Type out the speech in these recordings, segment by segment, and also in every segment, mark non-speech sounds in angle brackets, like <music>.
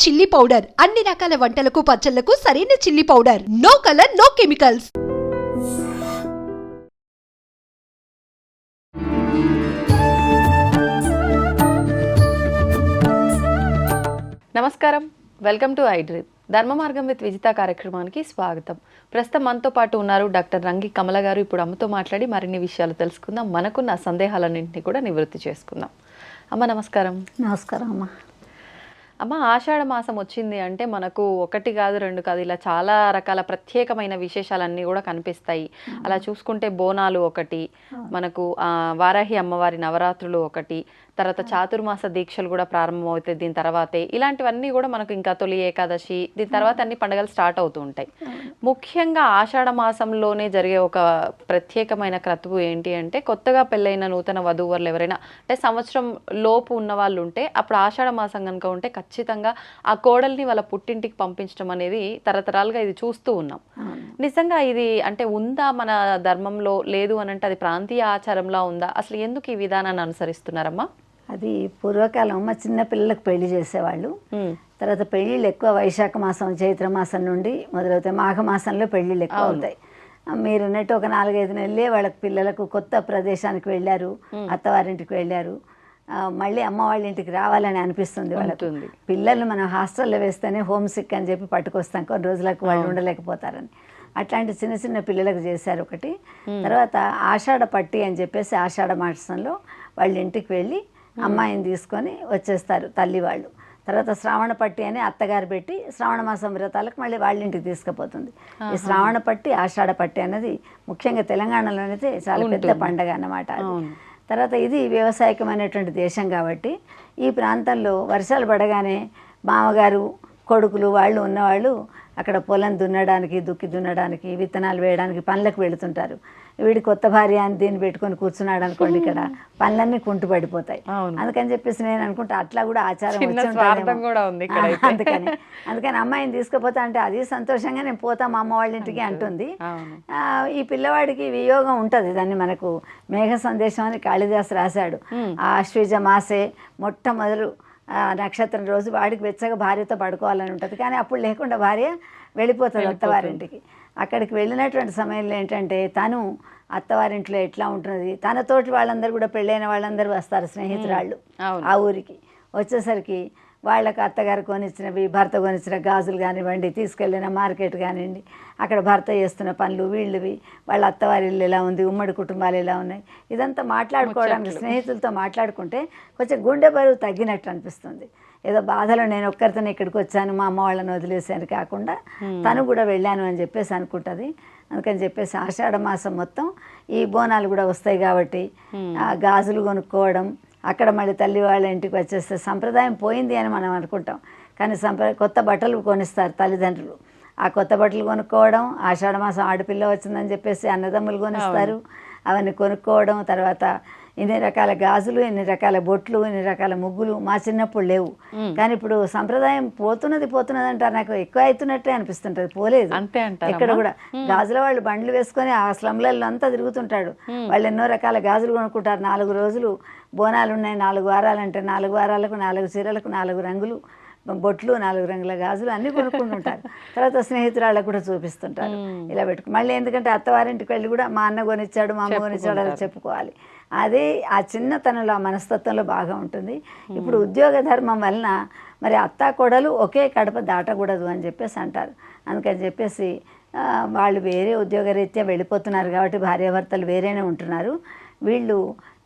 Chilli powder. అన్ని రకాల వంటలకు పచ్చళ్ళకు సరైన chilli powder. No colour no chemicals. నమస్కారం. Welcome to iDream Dharma Margam with Vijitha కార్యక్రమానికి స్వాగతం. ప్రస్తుతం మనతో పాటు ఉన్నారు డాక్టర్ రంగి కమల గారు. ఇప్పుడు అమ్మతో మాట్లాడి మరిన్ని విషయాలు తెలుసుకుందాం. మనకున్న సందేహాలన్నింటినీ కూడా నివృత్తి చేసుకుందాం. అమ్మ నమస్కారం. నమస్కారం అమ్మా. అమ్మ ఆషాఢ మాసం వచ్చింది అంటే మనకు ఒకటి కాదు రెండు కాదు ఇలా చాలా రకాల ప్రత్యేకమైన విశేషాలన్నీ కూడా కనిపిస్తాయి. అలా చూసుకుంటే బోనాలు ఒకటి మనకు ఆ, వారాహి అమ్మవారి నవరాత్రులు ఒకటి తర్వాత చాతుర్మాస దీక్షలు కూడా ప్రారంభమవుతాయి. దీని తర్వాతే ఇలాంటివన్నీ కూడా మనకు ఇంకా తొలి ఏకాదశి దీని తర్వాత అన్ని పండుగలు స్టార్ట్ అవుతూ ఉంటాయి. ముఖ్యంగా ఆషాఢ మాసంలోనే జరిగే ఒక ప్రత్యేకమైన క్రతువు ఏంటి అంటే కొత్తగా పెళ్ళైన నూతన వధూవరులు ఎవరైనా అంటే సంవత్సరం లోపు ఉన్న వాళ్ళు ఉంటే అప్పుడు ఆషాఢ మాసం కనుక ఉంటే ఖచ్చితంగా ఆ కోడల్ని వాళ్ళ పుట్టింటికి పంపించడం అనేది తరతరాలుగా ఇది చూస్తూ ఉన్నాం. నిజంగా ఇది అంటే ఉందా మన ధర్మంలో? లేదు అని అంటే అది ప్రాంతీయ ఆచారంలా ఉందా? అసలు ఎందుకు ఈ విధానాన్ని అనుసరిస్తున్నారమ్మా? అది పూర్వకాలం మా చిన్న పిల్లలకు పెళ్ళి చేసేవాళ్ళు. తర్వాత పెళ్ళిళ్ళు ఎక్కువ వైశాఖ మాసం చైత్ర మాసం నుండి మొదలవుతాయి. మాఘ మాసంలో పెళ్ళిళ్ళు ఎక్కువ అవుతాయి. మీరు ఒక నాలుగైదు నెలలే వాళ్ళకి పిల్లలకు కొత్త ప్రదేశానికి వెళ్ళారు అత్తవారింటికి వెళ్ళారు. మళ్ళీ అమ్మ వాళ్ళ ఇంటికి రావాలని అనిపిస్తుంది వాళ్ళకు. పిల్లలు మనం హాస్టల్లో వేస్తేనే హోమ్ సిక్ అని చెప్పి పట్టుకొస్తాం కొన్ని రోజులకు వాళ్ళు ఉండలేకపోతారని. అట్లాంటి చిన్న చిన్న పిల్లలకు చేశారు ఒకటి. తర్వాత ఆషాఢ పట్టి అని చెప్పేసి ఆషాఢ మాసంలో వాళ్ళ ఇంటికి వెళ్ళి అమ్మాయిని తీసుకొని వచ్చేస్తారు తల్లి వాళ్ళు. తర్వాత శ్రావణ పట్టి అని అత్తగారు పెట్టి శ్రావణ మాసం వ్రతాలకు మళ్ళీ వాళ్ళ ఇంటికి తీసుకుపోతుంది. ఈ శ్రావణ పట్టి ఆషాఢ పట్టి అనేది ముఖ్యంగా తెలంగాణలోనైతే చాలా పెద్ద పండగ అన్నమాట అది. తర్వాత ఇది వ్యవసాయకమైనటువంటి దేశం కాబట్టి ఈ ప్రాంతంలో వర్షాలు పడగానే మామగారు కొడుకులు వాళ్ళు ఉన్నవాళ్ళు అక్కడ పొలం దున్నడానికి దుక్కి దున్నడానికి విత్తనాలు వేయడానికి పనులకు వెళుతుంటారు. వీడి కొత్త భార్య అని దీన్ని పెట్టుకొని కూర్చున్నాడు అనుకోండి ఇక్కడ పనులన్నీ కుంటు పడిపోతాయి. అందుకని చెప్పేసి నేను అనుకుంటా అట్లా కూడా ఆచారం. అందుకని అందుకని అమ్మాయిని తీసుకుపోతా అంటే అది సంతోషంగా నేను పోతా మా అమ్మ వాళ్ళ ఇంటికి అంటుంది. ఈ పిల్లవాడికి వియోగం ఉంటుంది దాన్ని మనకు. మేఘ సందేశం అని కాళిదాసు రాశాడు. ఆ ఆశ్వీజ మాసే మొట్టమొదలు నక్షత్రం రోజు వాడికి వెచ్చగా భార్యతో పడుకోవాలని ఉంటుంది. కానీ అప్పుడు లేకుండా భార్య వెళ్ళిపోతుంది అత్తవారింటికి. అక్కడికి వెళ్ళినటువంటి సమయంలో ఏంటంటే తను అత్తవారింట్లో ఎట్లా ఉంటుంది తనతోటి వాళ్ళందరూ కూడా పెళ్ళైన వాళ్ళందరూ వస్తారు స్నేహితురాళ్ళు. ఆ ఊరికి. వచ్చేసరికి వాళ్ళకి అత్తగారు కొనిచ్చినవి భర్త కొనిచ్చిన గాజులు కానివ్వండి తీసుకెళ్ళిన మార్కెట్ కానివ్వండి అక్కడ భర్త చేస్తున్న పనులు వీళ్ళవి వాళ్ళ అత్తవారి ఇల్లు ఎలా ఉంది ఉమ్మడి కుటుంబాలు ఎలా ఉన్నాయి ఇదంతా మాట్లాడుకోవడానికి స్నేహితులతో మాట్లాడుకుంటే కొంచెం గుండె బరువు తగ్గినట్టు అనిపిస్తుంది. ఏదో బాధలో నేను ఒక్కరితోనే ఇక్కడికి వచ్చాను మా అమ్మ వాళ్ళని వదిలేసాను కాకుండా తను కూడా వెళ్ళాను అని చెప్పేసి అనుకుంటుంది. అందుకని చెప్పేసి ఆషాఢ మాసం మొత్తం ఈ బోనాలు కూడా వస్తాయి కాబట్టి గాజులు కొనుక్కోవడం అక్కడ మళ్ళీ తల్లి వాళ్ళ ఇంటికి వచ్చేస్తే సంప్రదాయం పోయింది అని మనం అనుకుంటాం. కానీ సంప్ర కొత్త బట్టలు కొనిస్తారు తల్లిదండ్రులు. ఆ కొత్త బట్టలు కొనుక్కోవడం ఆషాఢ మాసం ఆడపిల్ల వచ్చిందని చెప్పేసి అన్నదమ్ములు కొనిస్తారు. అవన్నీ కొనుక్కోవడం తర్వాత ఇన్ని రకాల గాజులు ఇన్ని రకాల బొట్లు ఇన్ని రకాల ముగ్గులు మా చిన్నప్పుడు లేవు. కానీ ఇప్పుడు సంప్రదాయం పోతున్నది పోతున్నది అంటారు. నాకు ఎక్కువ అవుతున్నట్టే అనిపిస్తుంటది. పోలేదు. అంతే? ఇక్కడ కూడా. గాజుల వాళ్ళు బండ్లు వేసుకొని ఆ స్లమ్లలో అంతా తిరుగుతుంటాడు. వాళ్ళు ఎన్నో రకాల గాజులు కొనుక్కుంటారు. నాలుగు రోజులు బోనాలు ఉన్నాయి. నాలుగు వారాలు అంటే నాలుగు వారాలకు నాలుగు చీరలకు నాలుగు రంగులు బొట్లు నాలుగు రంగుల గాజులు అన్ని కొనుక్కుంటుంటారు. <laughs> తర్వాత స్నేహితురాళ్ళకు కూడా చూపిస్తుంటారు. ఇలా పెట్టుకు మళ్ళీ ఎందుకంటే అత్తవారింటికి వెళ్ళి కూడా మా అన్న కొనిచ్చాడు మా అమ్మ కొనిచ్చాడు అలా చెప్పుకోవాలి. అదే ఆ చిన్నతనంలో ఆ మనస్తత్వంలో బాగా ఉంటుంది. ఇప్పుడు ఉద్యోగ ధర్మం వలన మరి అత్త కొడలు ఒకే కడప దాటకూడదు అని చెప్పేసి అంటారు. అందుకని చెప్పేసి వాళ్ళు వేరే ఉద్యోగరీత్యా వెళ్ళిపోతున్నారు కాబట్టి భార్యాభర్తలు వేరేనే ఉంటున్నారు. వీళ్ళు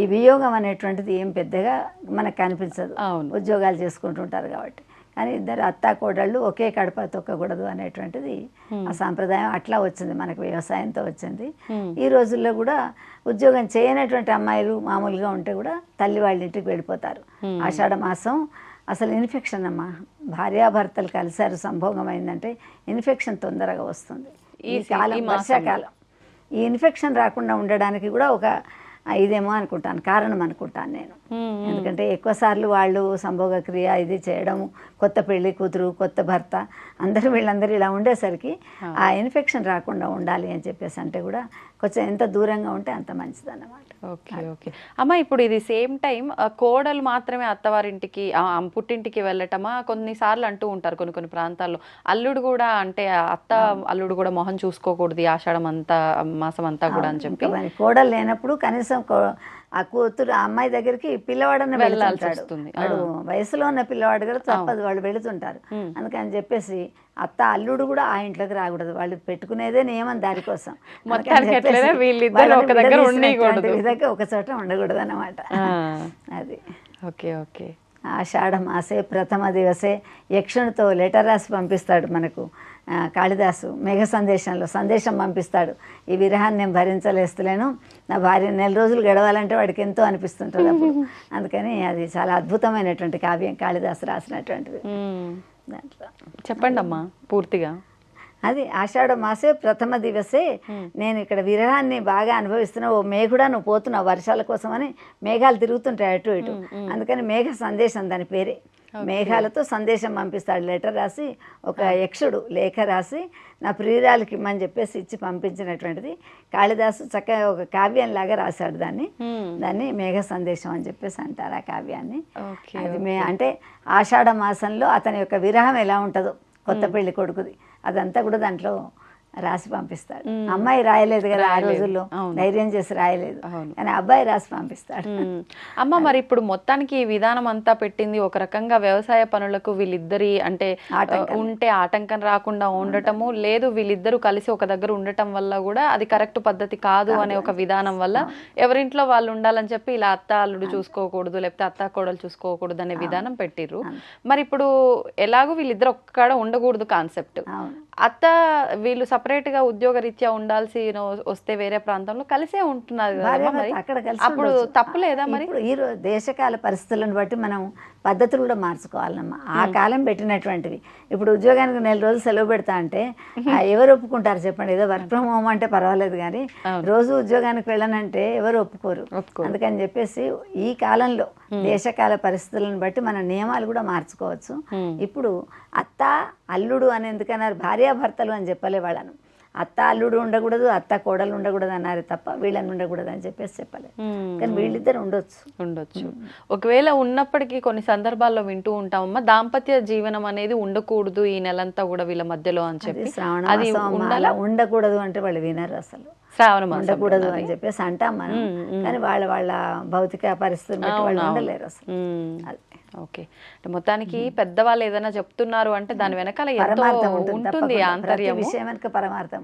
ఈ వియోగం అనేటువంటిది ఏం పెద్దగా మనకు కనిపించదు. ఉద్యోగాలు చేసుకుంటుంటారు కాబట్టి. కానీ ఇద్దరు అత్త కోడళ్ళు ఒకే కడప తొక్కకూడదు అనేటువంటిది ఆ సాంప్రదాయం అట్లా వచ్చింది మనకు వ్యవసాయంతో వచ్చింది. ఈ రోజుల్లో కూడా ఉద్యోగం చేయనటువంటి అమ్మాయిలు మామూలుగా ఉంటే కూడా తల్లి వాళ్ళ ఇంటికి వెళ్ళిపోతారు. ఆషాఢ మాసం అసలు ఇన్ఫెక్షన్ అమ్మా. భార్యాభర్తలు కలిసారు సంభోగం అయిందంటే ఇన్ఫెక్షన్ తొందరగా వస్తుంది. ఈ కాలం. వర్షాకాలం. ఈ ఇన్ఫెక్షన్ రాకుండా ఉండడానికి కూడా ఒక ఇదేమో అనుకుంటాను కారణం అనుకుంటాను నేను. ఎందుకంటే ఎక్కువ సార్లు వాళ్ళు సంభోగ క్రియ ఇది చేయడం కొత్త పెళ్ళి కూతురు కొత్త భర్త అందరూ వీళ్ళందరూ ఇలా ఉండేసరికి ఆ ఇన్ఫెక్షన్ రాకుండా ఉండాలి అని చెప్పేసి అంటే కూడా కొంచెం ఎంత దూరంగా ఉంటే అంత మంచిది అన్నమాట ఓకే ఓకే. అమ్మ ఇప్పుడు ఇది సేమ్ టైం కోడలు మాత్రమే అత్తవారింటికి పుట్టింటికి వెళ్ళటమా? కొన్నిసార్లు అంటూ ఉంటారు కొన్ని కొన్ని ప్రాంతాల్లో. అల్లుడు కూడా అంటే అత్త అల్లుడు కూడా మొహం చూసుకోకూడదు ఆషాఢం అంతా మాసం అంతా కూడా అని చెప్పి. కోడలు లేనప్పుడు కనీసం ఆ కూతురు ఆ అమ్మాయి దగ్గరికి పిల్లవాడన్న వెళ్ళాల్సి వెళ్తుంటాడు. వాడు వయసులో ఉన్న పిల్లవాడు కదా తప్పదు వాళ్ళు వెళుతుంటారు. అందుకని చెప్పేసి అత్త అల్లుడు కూడా ఆ ఇంట్లోకి రాకూడదు. వాళ్ళు పెట్టుకునేదే నియమం దానికోసం. ఒక చోట ఉండకూడదు అన్నమాట ఆ, అది. Okay okay. ఆషాఢ మాసే ప్రథమ దివసే. యక్షునితో లెటర్ రాసి పంపిస్తాడు మనకు. కాళిదాసు మేఘ సందేశంలో సందేశం పంపిస్తాడు. ఈ విరహాన్ని నేను భరించలేస్తలేను. నా భార్య నెల రోజులు గడవాలంటే వాడికి ఎంతో అనిపిస్తుంటుంది అప్పుడు. <laughs> అందుకని అది చాలా అద్భుతమైనటువంటి కావ్యం కాళిదాసు రాసినటువంటిది. దాంట్లో. చెప్పండి అమ్మా పూర్తిగా. అది ఆషాఢ మాసే ప్రథమ దివసే. నేను ఇక్కడ విరహాన్ని బాగా అనుభవిస్తున్నా. ఓ మేఘుడా నువ్వు పోతున్నావు వర్షాల కోసమని మేఘాలు తిరుగుతుంటాయి అటు ఇటు. అందుకని మేఘ సందేశం దాని పేరే. మేఘాలతో సందేశం పంపిస్తాడు. లెటర్ రాసి ఒక యక్షుడు లేఖ రాసి నా ప్రియురాలకి ఇమ్మని చెప్పేసి ఇచ్చి పంపించినటువంటిది. కాళిదాసు చక్కగా ఒక కావ్యం లాగా రాశాడు దాన్ని. దాన్ని మేఘ సందేశం అని చెప్పేసి అంటారు ఆ కావ్యాన్ని. అది మే అంటే ఆషాఢ మాసంలో అతని యొక్క విరహం ఎలా ఉంటుందో. కొత్త పెళ్ళి కొడుకుది అదంతా కూడా దాంట్లో రాసి పంపిస్తాడు. అమ్మాయి రాయలేదు కదా ఆ రోజుల్లో. ధైర్యం చేసి రాయలేదు. కానీ అబ్బాయి రాసి పంపిస్తాడు. మ్మ్. అమ్మ మరి ఇప్పుడు మొత్తానికి ఈ విధానం అంతా పెట్టింది ఒక రకంగా వ్యవసాయ పనులకు వీళ్ళిద్దరి అంటే ఉంటే ఆటంకం రాకుండా ఉండటము లేదు వీళ్ళిద్దరూ కలిసి ఒక దగ్గర ఉండటం వల్ల కూడా అది కరెక్ట్ పద్ధతి కాదు అనే ఒక విధానం వల్ల ఎవరింట్లో వాళ్ళు ఉండాలని చెప్పి ఇలా అత్త అల్లుడు చూసుకోకూడదు లేకపోతే అత్త కోడలు చూసుకోకూడదు అనే విధానం పెట్టిర్రు. మరి ఇప్పుడు ఎలాగో వీళ్ళిద్దరు ఒక్కడ ఉండకూడదు కాన్సెప్ట్. అత్త వీళ్ళు సపరేట్గా ఉద్యోగ రీత్యా ఉండాల్సి వస్తే వేరే ప్రాంతంలో కలిసే ఉంటున్నారు అప్పుడు ఉండొచ్చు. తప్పు లేదా మరి ఇప్పుడు ఈ రోజు దేశకాల పరిస్థితులను బట్టి మనం పద్ధతులు కూడా మార్చుకోవాలమ్మా ఆ కాలం పెట్టినటువంటివి. ఇప్పుడు ఉద్యోగానికి నెల రోజులు సెలవు పెడతా అంటే ఎవరు ఒప్పుకుంటారు చెప్పండి. ఏదో వర్క్ ఫ్రమ్ హోమ్ అంటే పర్వాలేదు కానీ రోజు ఉద్యోగానికి వెళ్ళనంటే ఎవరు ఒప్పుకోరు. ఒప్పుకోరు. అందుకని చెప్పేసి ఈ కాలంలో దేశకాల పరిస్థితులను బట్టి మన నియమాలు కూడా మార్చుకోవచ్చు. ఇప్పుడు అత్త అల్లుడు అని ఎందుకన్నారు? భార్యాభర్తలు అని చెప్పలే వాళ్ళను. అత్త అల్లుడు ఉండకూడదు అత్త కోడలు ఉండకూడదు అన్నారు తప్ప వీళ్ళని ఉండకూడదు అని చెప్పేసి చెప్పలే. మ్మ్. కానీ వీళ్ళిద్దరు ఉండొచ్చు. ఉండొచ్చు. ఒకవేళ ఉన్నప్పటికీ కొన్ని సందర్భాల్లో వింటూ ఉంటామమ్మా దాంపత్య జీవనం అనేది ఉండకూడదు ఈ నెలంతా కూడా వీళ్ళ మధ్యలో అని చెప్పి. శ్రావణ అది అలా ఉండకూడదు అంటే వాళ్ళు వినరు అసలు. శ్రావణ ఉండకూడదు అని చెప్పేసి అంటాం మనం. కానీ వాళ్ళ వాళ్ళ భౌతిక పరిస్థితులు వాళ్ళు ఉండలేరు అసలు. ఓకే. మొత్తానికి పెద్దవాళ్ళు ఏదైనా చెప్తున్నారు అంటే దాని వెనకాల ఉంటుంది ఆంతర్యము. విషయం వెనుక పరమార్థం